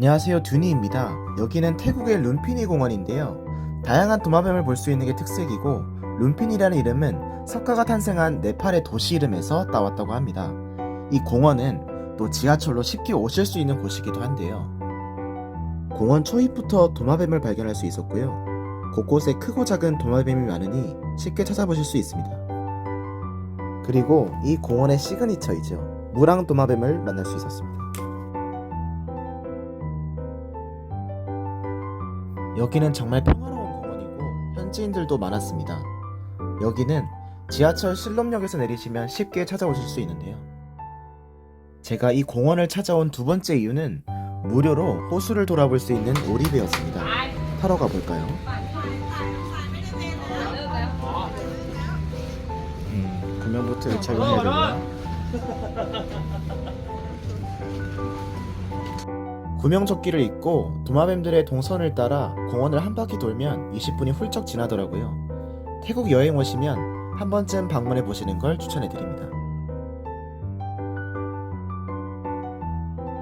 안녕하세요 듀니입니다. 여기는 태국의 룬피니 공원인데요. 다양한 도마뱀을 볼 수 있는 게 특색이고 룬핀이라는 이름은 석가가 탄생한 네팔의 도시 이름에서 따왔다고 합니다. 이 공원은 또 지하철로 쉽게 오실 수 있는 곳이기도 한데요. 공원 초입부터 도마뱀을 발견할 수 있었고요. 곳곳에 크고 작은 도마뱀이 많으니 쉽게 찾아보실 수 있습니다. 그리고 이 공원의 시그니처이죠. 무랑 도마뱀을 만날 수 있었습니다. 여기는 정말 평화로운 공원이고 현지인들도 많았습니다. 여기는 지하철 실롬역에서 내리시면 쉽게 찾아오실 수 있는데요. 제가 이 공원을 찾아온 두 번째 이유는 무료로 호수를 돌아볼 수 있는 오리배였습니다. 타러 가볼까요? 음, 구명보트를 착용해야 되네요. 구명조끼를 입고 도마뱀들의 동선을 따라 공원을 한 바퀴 돌면 20분이 훌쩍 지나더라고요. 태국 여행 오시면 한 번쯤 방문해 보시는 걸 추천해 드립니다.